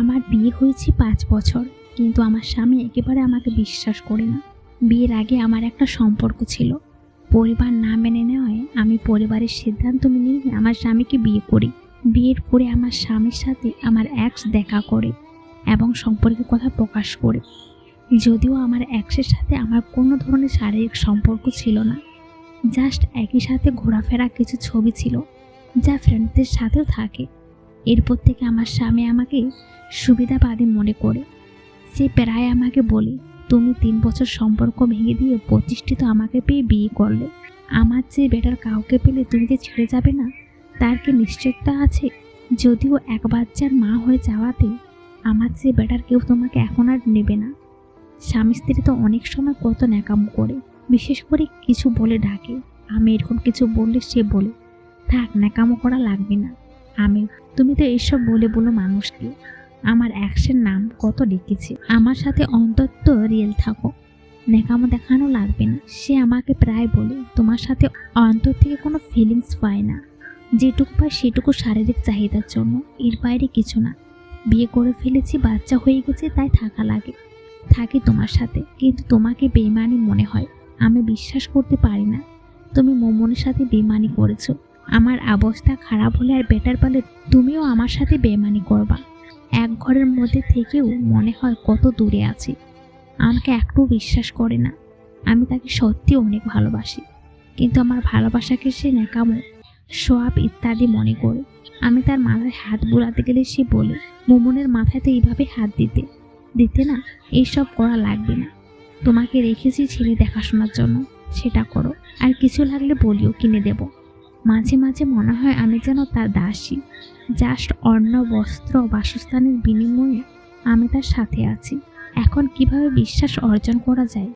আমার বিয়ে হয়েছে পাঁচ বছর, কিন্তু আমার স্বামী একেবারে আমাকে বিশ্বাস করে না। বিয়ের আগে আমার একটা সম্পর্ক ছিল। পরিবার না মেনে নেওয়ায় আমি পরিবারের সিদ্ধান্ত মেনে আমার স্বামীকে বিয়ে করি। বিয়ের পরে আমার স্বামীর সাথে আমার অ্যাক্স দেখা করে এবং সম্পর্কের কথা প্রকাশ করে। যদিও আমার অ্যাক্সের সাথে আমার কোনো ধরনের শারীরিক সম্পর্ক ছিল না। জাস্ট একই সাথে ঘোরাফেরা কিছু ছবি ছিল, যা ফ্রেন্ডদের সাথেও থাকে। এরপর থেকে আমার স্বামী আমাকে সুবিধাবাদী মনে করে। সে প্রায় আমাকে বলে, তুমি তিন বছর সম্পর্ক ভেঙে দিয়ে প্রতিষ্ঠিত আমাকে পেয়ে বিয়ে করলে। আমার যে বেটার কাউকে পেলে তুমি যে ছেড়ে যাবে না, তার কি নিশ্চয়তা আছে? যদিও এক বাচ্চার মা হয়ে যাওয়াতে আমার যে বেটার কেউ তোমাকে এখন আর নেবে না। স্বামী স্ত্রী তো অনেক সময় কত ন্যাকাম করে, বিশেষ করে কিছু বলে ডাকে। আমি এরকম কিছু বললে সে বলে, থাক, ন্যাকামো করা লাগবে না। আমি তুমি তো এইসব বলে বলো মানুষকে। আমার অ্যাক্সের নাম কত লিখেছে আমার সাথে অন্তত রিয়েল থাকো। ন্যাকামো দেখানো লাগবে না। সে আমাকে প্রায় বলে, তোমার সাথে অন্তর থেকে কোনো ফিলিংস পায় না। যেটুকু পায় সেটুকু শারীরিক চাহিদার জন্য। এর বাইরে কিছু না। বিয়ে করে ফেলেছি, বাচ্চা হয়ে গেছে, তাই থাকা লাগে। থাকি তোমার সাথে, কিন্তু তোমাকে বেইমানি মনে হয়। আমি বিশ্বাস করতে পারি না। তুমি মোমনের সাথে বেইমানি করেছ। আমার অবস্থা খারাপ হলে আর বেটার পালে তুমিও আমার সাথে বেইমানি করবা। এক ঘরের মধ্যে থেকেও মনে হয় কত দূরে আছি। আমাকে একটু বিশ্বাস করে না। আমি তাকে সত্যি অনেক ভালোবাসি। কিন্তু আমার ভালোবাসাকে সে ন্যাকামো, সোয়াব ইত্যাদি মনে করে। আমি তার মাথায় হাত বুলাতে গেলে সে বলে, মোমনের মাথায় তো এইভাবে হাত দিতে। দিতে না, এইসব করা লাগবে না। তোমাকে রেখেছি ছেলে দেখাশোনার জন্য। সেটা করো। আর কিছু লাগলে বলিও, কিনে দেব। মাঝে মাঝে মনে হয় আমি যেন তার দাসী। জাস্ট অন্য বস্ত্র, বাসস্থানের বিনিময়ে আমি তার সাথে আছি। এখন কীভাবে বিশ্বাস অর্জন করা যায়?